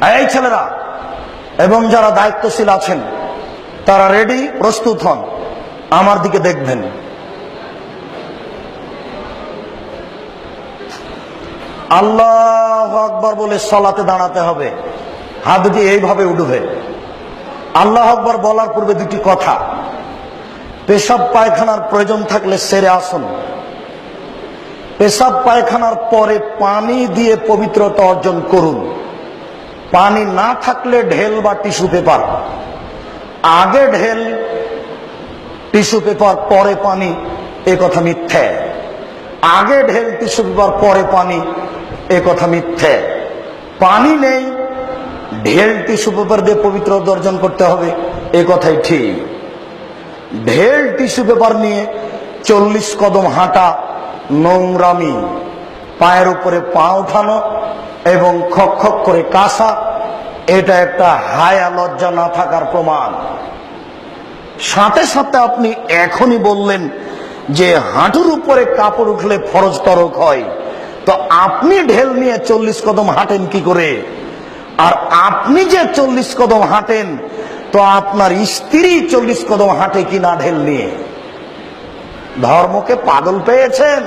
এই ছেলেরা, এবং যারা দায়িত্বশীল আছেন, তারা রেডি প্রস্তুত হন। আমার দিকে দেখবেন। আল্লাহ আকবর বলে সলাতে দাঁড়াতে হবে। হাত দুটি এইভাবে উঠবে। আল্লাহ আকবর বলার পূর্বে দুটি কথা। পেশাব পায়খানার প্রয়োজন থাকলে সেরে আসুন। পেশাব পায়খানার পরে পানি দিয়ে পবিত্রতা অর্জন করুন। পানি না থাকলে ঢেল বা টিস্যু পেপার। আগে ঢেল, টিস্যু পেপার, পরে পানি, এ কথা মিথ্যে। আগে ঢেল, টিস্যু পেপার, পরে পানি, এ কথা মিথ্যে। পানি নেই, ঢেল, টিস্যু পেপার দিয়ে পবিত্র অর্জন করতে হবে, এ কথাই ঠিক। ঢেল, টিস্যু পেপার নিয়ে চল্লিশ কদম হাঁটা নোংরামি, পায়ের উপরে পা উঠানো এবং খক খক করে কাঁসা, এটা একটা হায়া লজ্জা না থাকার প্রমাণ। সাথে সাথে আপনি এখনই বললেন যে হাঁটুর উপরে কাপড় উঠলে ফরজ তরক হয়। তো আপনি ঢেল নিয়ে চল্লিশ কদম হাঁটেন কি করে? আর আপনি যে চল্লিশ কদম হাঁটেন, তো আপনার স্ত্রী চল্লিশ কদম হাঁটে কি না ঢেল নিয়ে? ধর্মকে পাগল পেয়েছেন?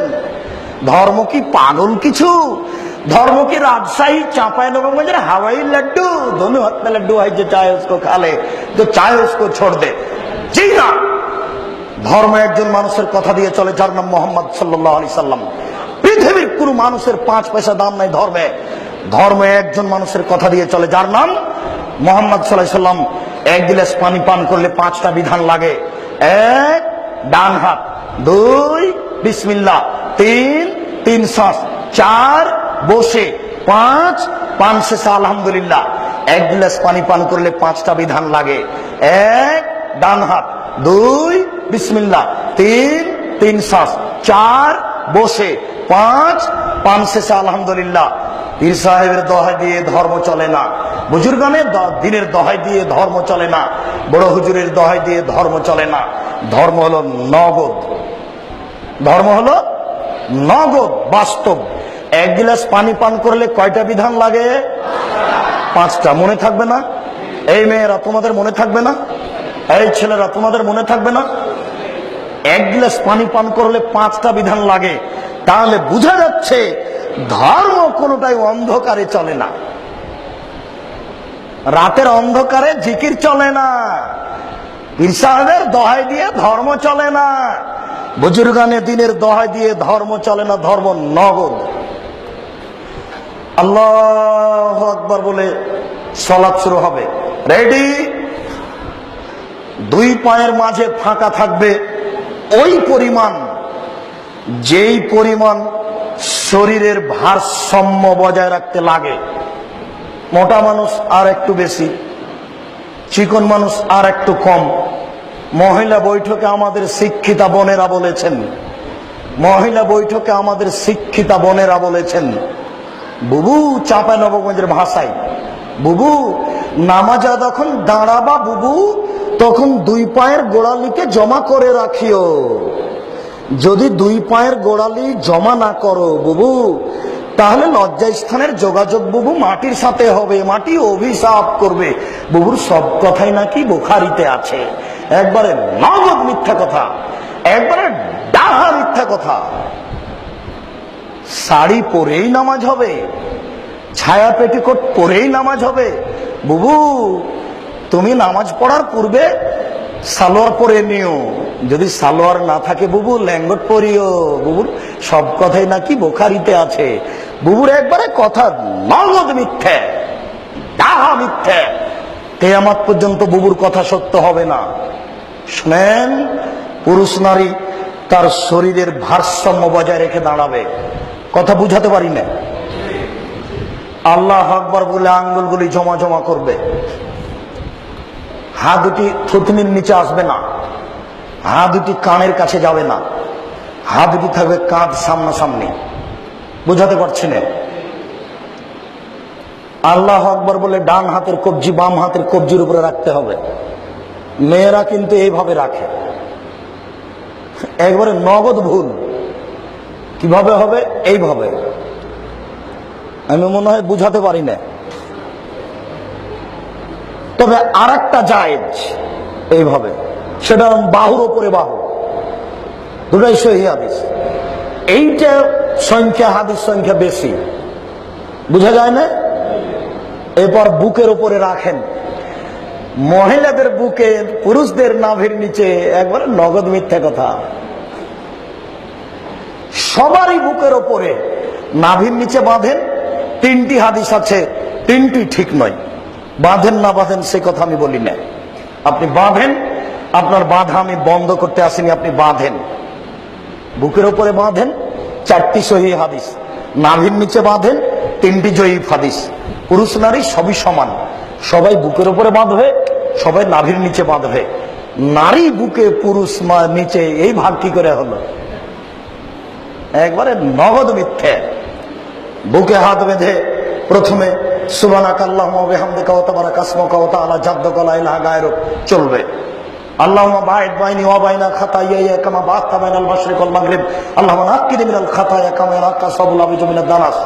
ধর্ম কি পাগল কিছু? धर्म की राजशाही चांपाई लोगों में जरा हवाई लड्डू दोनों हाथ में लड्डू है जो चाहे उसको खा ले जो चाहे उसको छोड़ दे জি না ধর্ম একজন মানুষের কথা দিয়ে চলে যার নাম মোহাম্মদ সাল্লাহ আলি সাল্লাম পৃথিবীর কোন মানুষের পাঁচ পয়সা দাম নাই ধর্মে ধর্ম একজন মানুষের কথা দিয়ে চলে যার নাম মোহাম্মদ সাল্লাহ সাল্লাম এক গিলাস পানি পান করলে পাঁচটা বিধান লাগে এক ডান হাত দুই বিসমিল্লা তিন তিন শ্বাস চার বসে পাঁচ, পান শেষে, আলহামদুলিল্লাহ। এক গ্লাস পানি পান করলে পাঁচটা বিধান লাগে। এক, ডান হাত। দুই বিসমিল্লা তিন তিন শ্বাস। চার, বসে। পাঁচ, পান শেষে, আলহামদুলিল্লাহ। পীর সাহেবের দহাই দিয়ে ধর্ম চলে না। বুজুর্গানের দিনের দহাই দিয়ে ধর্ম চলে না। বড় হুজুরের দহাই দিয়ে ধর্ম চলে না। ধর্ম হলো নগদ। ধর্ম হলো নগদ, বাস্তব। এক গিলাস পানি পান করলে কয়টা বিধান লাগে? পাঁচটা। মনে থাকবে না? এই মেয়েরা তোমাদের মনে থাকবে না? এই ছেলেরা তোমাদের মনে থাকবে না? এক গ্লাস পানি পান করলে পাঁচটা বিধান লাগে। তাহলে বোঝা যাচ্ছে ধর্ম কোনোটাই অন্ধকারে চলে না। রাতের অন্ধকারে জিকির চলে না। পীর সাহেবের দহাই দিয়ে ধর্ম চলে না। বুজুর্গানে দিনের দহাই দিয়ে ধর্ম চলে না, ধর্ম নগদ। আল্লাহ আকবর বলে সলাপ শুরু হবে। রেডি দুই পায়ের মাঝে ফাঁকা থাকবে ওই পরিমাণ, যেই পরিমাণ শরীরের ভারসাম্য বজায় রাখতে লাগে। মোটা মানুষ আর একটু বেশি, চিকন মানুষ আর একটু কম। মহিলা বৈঠকে আমাদের শিক্ষিতা বোনেরা বলেছেন। মহিলা বৈঠকে আমাদের শিক্ষিতা বোনেরা বলেছেন বুবু চাপা নবগঞ্জের ভাষায়। বুবু, নামাজা যখন দাঁড়াবা বুবু, তখন দুই পায়ের গোড়ালিকে জমা করে রাখিও। যদি দুই পায়ের গোড়ালি জমা না করো বুবু, তাহলে লজ্জা স্থানের যোগাযোগ বুবু মাটির সাথে হবে, মাটি অভিশাপ করবে। বুবুর সব কথাই নাকি বোখারিতে আছে। একবারে নগদ মিথ্যা কথা, একবারে ডাহা মিথ্যা কথা। শাড়ি পরেই নামাজ হবে, ছায়া পেটিকোট পরেই নামাজ হবে। বুবু, তুমি নামাজ পড়ার পূর্বে সালোয়ার পরে নিও। যদি সালোয়ার না থাকে বুবু, ল্যাঙ্গট পরিও। বুবুর সব কথাই নাকি বোখারিতে আছে। বুবুর একবারে কথা নগদ মিথ্যে, ডাহা মিথ্যে। কেয়ামাত পর্যন্ত বুবুর কথা সত্য হবে না। শুনেন, পুরুষ নারী তার শরীরের ভারসাম্য বজায় রেখে দাঁড়াবে। কথা বুঝাতে পারি না। আল্লাহ আকবর বলে আঙ্গুলগুলি জমা জমা করবে। হা দুটি থুতনির নিচে আসবে না। হা দুটি কানের কাছে যাবে না। হা দুটি থাকবে কাঁধ সামনাসামনি। বুঝাতে পারছি না। আল্লাহ আকবর বলে ডান হাতের কবজি বাম হাতের কবজির উপরে রাখতে হবে। মেয়েরা কিন্তু এইভাবে রাখে। একবারে নগদ ভুল। কীভাবে হবে? এইভাবে। আমি মনে হয় বুঝাতে পারি না। তবে আর একটা জায়েজ এইভাবে। সেটা বাহুর ওপরে বাহু। দুটাই সহি হাদিস। এইটা সংখ্যা, হাদিস সংখ্যা বেশি। বুঝা যায় না? এরপর বুকের উপরে রাখেন। মহিলাদের বুকে পুরুষদের নাভির নিচে একবারে নগদ মিথ্যা কথা। সবারই বুকের ওপরে নাভির নিচে বাঁধেন, তিনটি হাদিস আছে, তিনটি ঠিক নয়। বাঁধেন না বাঁধেন সে কথা আমি বলি না। আপনি বাঁধেন, আপনার বাঁধা আমি বন্ধ করতে আসিনি, আপনি বাঁধেন। বুকের ওপরে বাঁধেন, চারটি সহি হাদিস। নাভির নিচে বাঁধেন, তিনটি জয়ীফ হাদিস। পুরুষ নারী সবই সমান। সবাই বুকের ওপরে বাঁধবে, সবাই নাভির নিচে বাঁধবে। নারী বুকে পুরুষ নিচে এই ভাগ কি করে হলো? একবারে নগদ মিথ্যে। বুকে হাত বেঁধে প্রথমে সুবানা কাল্লাহ বেহামদে কাওতা বারা কাসমা কাওতা আলা জাদ্দ কলা ইলাহা গায়রো চলবে। আল্লাহুম্মা বাঈদ বাইনি ওয়া বাইনা খাতায়ায়া কামা বাআতা বাইনাল মাশরিক ওয়াল মাগরিব। আল্লাহুম্মা নাক্কিনি মিনাল খাতায়া কামা ইয়ানাক্কা সাবুল আবিজু মিনাদ দানাস।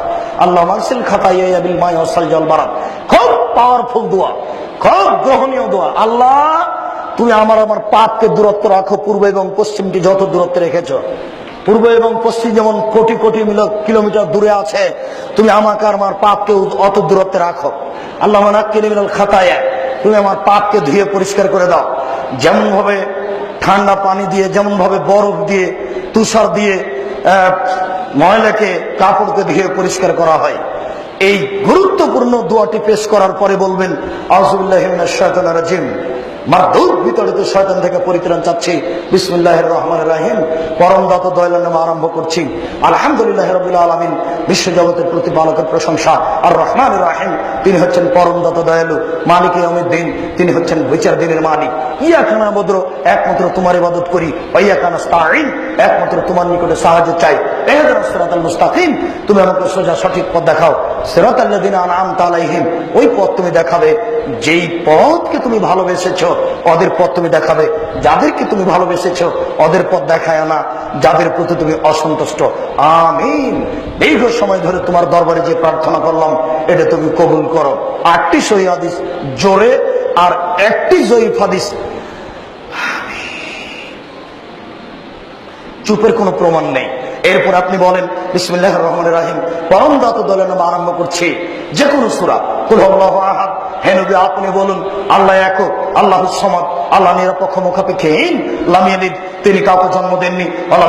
আল্লাহুম্মা আগসিল খাতায়ায়া বিল মাই ওয়াস সালজি ওয়াল বারাদ। খুব পাওয়ারফুল দোয়া, খুব দোয়া। আল্লাহ, তুমি আমার আমার পাপকে দূরত্ব রাখো, পূর্ব এবং পশ্চিমটি যত দূরত্বে রেখেছো। পূর্ব এবং পশ্চিম যেমন কোটি কোটি কিলোমিটার দূরে আছে, তুমি আমাকে আমার পাপকে অত দূরত্বে রাখো। আল্লাহ খাতায়া, তুমি আমার পাপকে ধুয়ে পরিষ্কার করে দাও। যেমন ভাবে ঠান্ডা পানি দিয়ে যেমন ভাবে বরফ দিয়ে, তুষার দিয়ে ময়লাকে, কাপড়কে ধুয়ে পরিষ্কার করা হয়। এই গুরুত্বপূর্ণ দোয়াটি পেশ করার পরে বলবেন আজুল্লাহিম প্রশংসা। আর রহমান রাহিম, তিনি হচ্ছেন দয়ালু মালিক দিন তিনি হচ্ছেন বিচার দিনের মালিক। ইয়া খানা বদ্র একমাত্র তোমার ইবাদত করি। একমাত্র তোমার নিকটে সাহায্য চাই। এহাদার মুস্তাকিম, তুমি আমাকে সোজা সঠিক পথ দেখাও। সিরাতাল্লাযিনা আনআমতা আলাইহিম, ওই পথ তুমি দেখাবে। যেই পথকে তুমি ভালোবেসেছো ওদের পথ তুমি দেখাবে। যাদেরকে তুমি ভালোবেসেছো, ওদের পথ দেখায় না। যাদের প্রতি তুমি অসন্তুষ্ট। আমিন। দীর্ঘ সময় ধরে তোমার দরবারে যে প্রার্থনা করলাম, এটা তুমি কবুল করো। আটটি সহি হাদিস জোরে আর একটি জয়ীফ হাদিস। চুপের কোনো প্রমাণ নেই। এরপর আপনি বলেন বিসমিল্লাহ রহমান রাহিম, পরম দাত দলের নাম আরম্ভ করছি। যে কোনো সুরা, কুল আহাদ। হে নবী, আপনি বলুন, আল্লাহ একক, আল্লাহ সমাদ আল্লাহ নিরপেক্ষ, মুখাপেক্ষীহীন লামিয়ালিদ তিনি কাউকে জন্ম দেননি আল্লাহ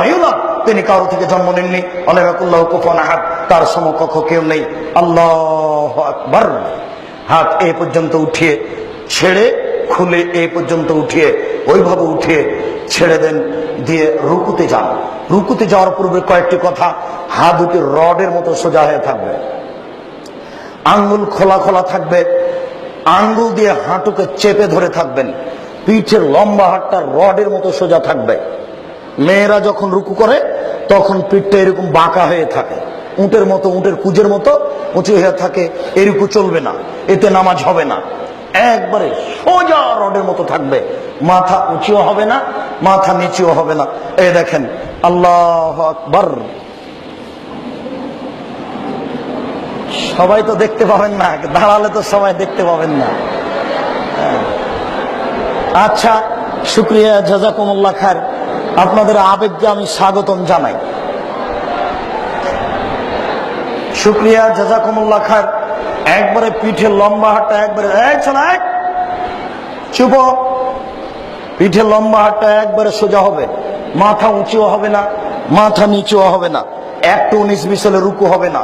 তিনি কারও থেকে জন্ম নেননি আল্লাহ কুফান আহাদ, তার সমকক্ষ কেউ নেই। আল্লাহ আকবার। হাত এ পর্যন্ত উঠিয়ে ছেড়ে, খুলে এই পর্যন্ত উঠিয়ে, ওইভাবে উঠিয়ে ছেড়ে দেন, দিয়ে রুকুতে যান। রুকুতে যাওয়ার পূর্বে কয়েকটি কথা হাত দুটি রডের মতো সোজা হয়ে থাকবে। আঙ্গুল খোলা খোলা থাকবে আঙ্গুল দিয়ে হাঁটুকে চেপে ধরে থাকবেন। পিঠের লম্বা হাতটা রডের মতো সোজা থাকবে। মেয়েরা যখন রুকু করে, তখন পিঠটা এরকম বাঁকা হয়ে থাকে। উটের মতো, উটের কুজের মতো উঁচু হয়ে থাকে। এরকু চলবে না, এতে নামাজ হবে না। একবারে সোজা রডের মতো থাকবে। মাথা উঁচিও হবে না, মাথা নিচুও হবে না। এই দেখেন, আল্লাহ আকবর। সবাই তো দেখতে পাবেন না, দাঁড়ালে তো সবাই দেখতে পাবেন না। হ্যাঁ। আচ্ছা শুক্রিয়া, জাজাকুমুল্লাহ খার আপনাদের আবেগকে আমি স্বাগতম জানাই। শুক্রিয়া, জাজাকুমুল্লাহ খার একবারে পিঠে লম্বা হাটটা একবারে চুপ। পিঠে লম্বা হাটটা একবারে সোজা হবে। মাথা উঁচুও হবে না, মাথা নিচুও হবে না। একটু উনিশ বিশলে রুকু হবে না।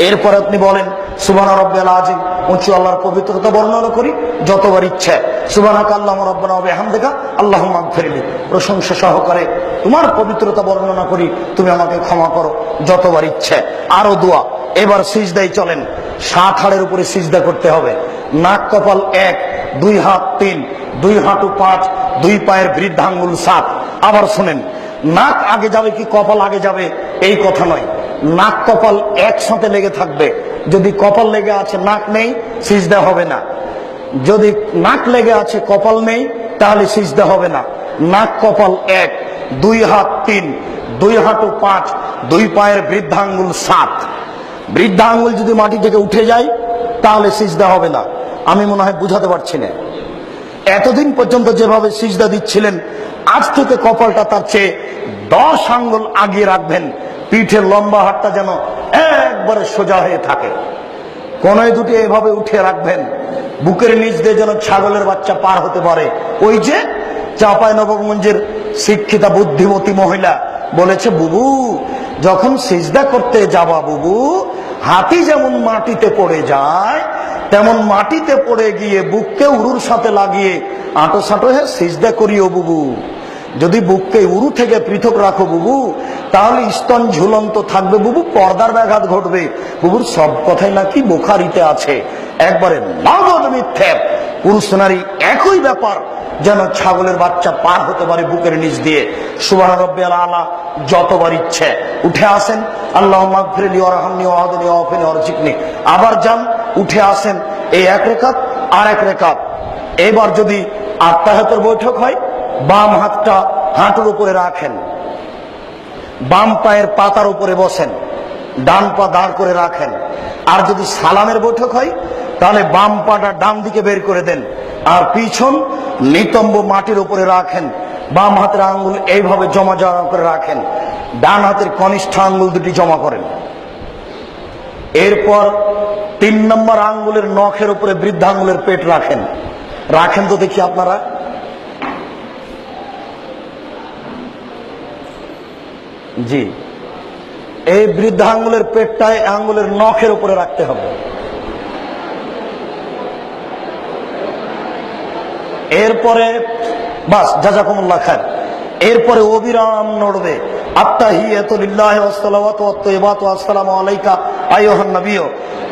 এরপর আপনি বলেন সুবানা রব্বাল আজিম উঁচু আল্লাহর পবিত্রতা বর্ণনা করি, যতবার ইচ্ছে। সুবানা কাল্লাহ রব্বানা হবে হামদেকা আল্লাহ ফেরিলি প্রশংসা সহকারে তোমার পবিত্রতা বর্ণনা করি, তুমি আমাকে ক্ষমা করো, যতবার ইচ্ছে। আরও দোয়া। এবার সিজদাই চলেন। সাত হাড়ের উপরে সিজদা করতে হবে। নাক কপাল এক, দুই হাত তিন, দুই হাঁটু পাঁচ, দুই পায়ের বৃদ্ধাঙ্গুল সাত। আবার শোনেন, নাক আগে যাবে কি কপাল আগে যাবে? এই কথা নয়। নাক কপাল একসাথে লেগে থাকবে। যদি কপাল লেগে আছে, নাক নেই, সিজদা হবে না। যদি নাক লেগে আছে, কপাল নেই, তাহলে সিজদা হবে না। নাক কপাল এক, দুই হাত তিন, দুই হাঁটু পাঁচ, দুই পায়ের বৃদ্ধাঙ্গুল সাত। বৃদ্ধা আঙ্গুল যদি মাটি থেকে উঠে যায়, তাহলে সিজদা হবে না। আমি মনে হয় বুঝাতে পারছি না। এতদিন পর্যন্ত যেভাবে সিজদা দিচ্ছিলেন, আজ থেকে কপালটা তার চেয়ে দশ আঙ্গুল আগিয়ে রাখবেন। পিঠের লম্বা হাতটা যেন একবারে সোজা হয়ে থাকে। কোনায় দুটি এভাবে উঠে রাখবেন। বুকের নিচ দিয়ে যেন ছাগলের বাচ্চা পার হতে পারে। ওই যে চাপাই নবগঞ্জের শিক্ষিতা বুদ্ধিমতী মহিলা বলেছে, বুবু, যখন সিজদা করতে যাবা বুবু, হাতি যেমন মাটিতে পড়ে যায়, তেমন মাটিতে পড়ে গিয়ে বুককে উরুর সাথে লাগিয়ে আঁটো সাঁটো হয়ে সিজদা করিও বুবু। যদি বুককে উরু থেকে পৃথক রাখো বুবু, তাহলে স্তন ঝুলন্ত থাকবে বুবু, পর্দার ব্যাঘাত ঘটবে। বুবুর সব কথাই নাকি বোখারিতে আছে। একবারে নগদ মিথ্যে। পুরুষ নারী একই ব্যাপার, যেন ছাগলের বাচ্চা পার হতে পারে বুকের নিচ দিয়ে। সুবাহ আলা যতবার ইচ্ছে উঠে আসেন। আল্লাহ মাগফিরলি ওরহামনি ওয়াহদিনি ওয়াফিনি ওরজিকনি আবার যান, উঠে আসেন। এই এক রেখাত আর এক রেখাত। এবার যদি আত্মাহাতের বৈঠক হয় বাম হাতটা হাঁটুর উপরে রাখেন। বাম পায়ের পাতার উপরে বসেন। ডান পা দাঁড় করে রাখেন। আর যদি সালামের বৈঠক হয়, তাহলে বাম পাটা ডান দিকে বের করে দেন। আর পিছন নিতম্ব মাটির উপরে রাখেন। বাম হাতের আঙ্গুল এইভাবে জমা জমা করে রাখেন। ডান হাতের কনিষ্ঠ আঙ্গুল দুটি জমা করেন। এরপর তিন নম্বর আঙ্গুলের নখের উপরে বৃদ্ধাঙ্গুলের পেট রাখেন। রাখেন তো দেখি আপনারা। জি। এই বৃদ্ধ আঙ্গুলের পেটটায় আঙ্গুলের নখের উপরে রাখতে হবে। এরপরে, বাস, জাজাকুমুল্লাহ খান এরপরে অবিরাম নড়বে।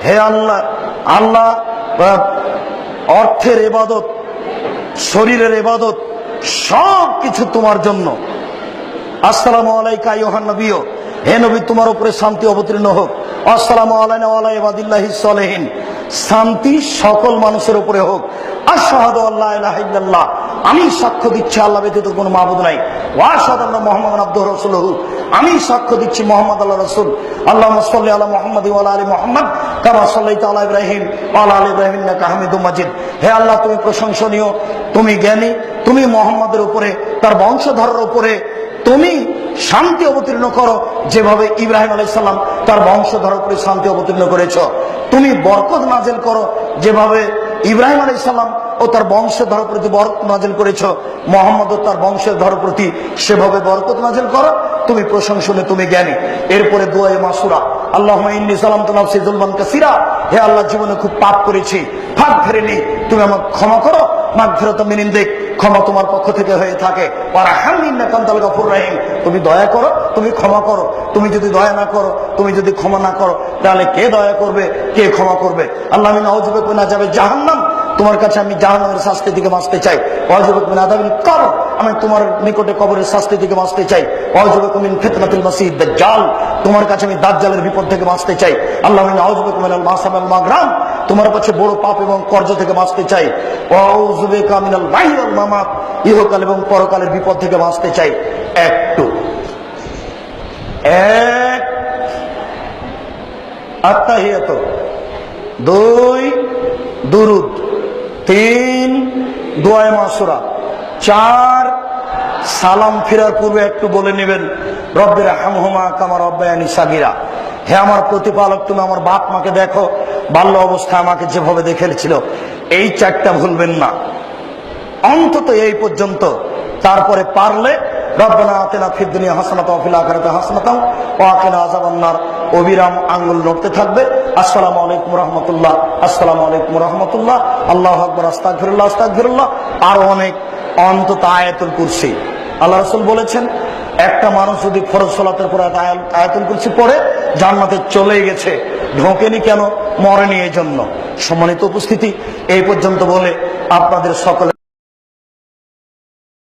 হে আল্লাহ আল্লাহ অর্থের ইবাদত শরীরের এবাদত সব কিছু তোমার জন্য। হে নবী, তোমার শান্তি অবতীর্ণ হোক। ওয়ালা শান্তি সকল মানুষের উপরে হোক। আল্লাহ আমি সাক্ষ্য দিচ্ছি আল্লাহ ব্যতীত কোনো মাবুদ নাই। মুহাম্মাদান আবদুহু রাসূলুহু। আমি সাক্ষ্য দিচ্ছি মোহাম্মদ আল্লাহ রসুল। আল্লাহুম্মা সাল্লি আলা মুহাম্মাদ ওয়া আলা মুহাম্মাদ। কামা সাল্লাইতা আলা ইব্রাহিম ওয়া আলা আলি ইব্রাহিম হামিদুম মাজিদ। হে আল্লাহ, তুমি প্রশংসনীয়, তুমি জ্ঞানী, তুমি মোহাম্মদের উপরে, তার বংশধরের উপরে তুমি শান্তি অবতীর্ণ করো, যেভাবে ইব্রাহিম আলাইসাল্লাম তার বংশধর উপরে শান্তি অবতীর্ণ করেছ। তুমি বরকত নাজেল করো, যেভাবে ইব্রাহিম আলাইসাল্লাম ও তার বংশধর প্রতি বরকত নাজেল করেছ, মোহাম্মদ ও তার বংশধর প্রতি সেভাবে বরকত নাজেল করো। তুমি প্রশংসনে তুমি জ্ঞানী। এরপরে দোয়াই মাসুরা আল্লাহ ইন্নি সালাম তো নাফসি জুলমান কাসিরা। হে আল্লাহ, জীবনে খুব পাপ করেছি। ফাঁক ফেরেনি তুমি আমাকে ক্ষমা করো। মাঘ ফেরত মিনিন দেখ ক্ষমা তোমার পক্ষ থেকে হয়ে থাকে। তুমি দয়া করো, তুমি ক্ষমা করো। তুমি যদি দয়া না করো, তুমি যদি ক্ষমা না করো, তাহলে কে দয়া করবে, কে ক্ষমা করবে? আল্লাহ না যাবে জাহান্নাম। তোমার কাছে আমি জাহান্নামের শাস্তি থেকে বাঁচতে চাই। অজবে না যাবে কর আমি তোমার নিকটে কবরের শাস্তি থেকে বাঁচতে চাই। দাজ্জাল। তোমার কাছে আমি দাজ্জালের বিপদ থেকে বাঁচতে চাই। আল্লাহ মাগরাম। তোমার কাছে বড় পাপ এবং কর্জ থেকে বাঁচতে চাই। ইহকাল এবং পরকালের বিপদ থেকে বাঁচতে চাই। একটু। এক। আত্মাহিয়াত। দুই। দুরুদ। তিন। দোয়ায় মাসুরা। চার। সালাম ফেরার পূর্বে একটু বলে নেবেন রব্বের হামহুমা কামার রব্বায়ানি সাগিরা। হে আমার প্রতিপালক, তুমি আমার বাপ মাকে দেখো, বাল্য অবস্থায় আমাকে যেভাবে দেখেছিল এই চারটা ভুলবেন না। অন্তত এই পর্যন্ত, তারপরে পারলে, রব্বানা আতেনা ফিদ দুনিয়া হাসানাত ওয়া ফিল আখিরাতি হাসানাতাও ওয়া কিনা আযাবান্নার। অবিরাম আঙ্গুল নড়তে থাকবে। আসসালামু আলাইকুম রাহমাতুল্লাহ, আসসালামু আলাইকুম রাহমাতুল্লাহ, আল্লাহু আকবার, আস্তাগফিরুল্লাহ আস্তাগফিরুল্লাহ। আর অনেক, অন্তত আয়াতুল কুরসি। আল্লাহ রসুল বলেছেন, একটা মানুষ যদি ফরজ সলাতের পর আয়তন করছি পড়ে, জান্নাতে চলে গেছে। ঢোকেনি কেন? মরেনি এই জন্য সম্মানিত উপস্থিতি, এই পর্যন্ত বলে আপনাদের সকলে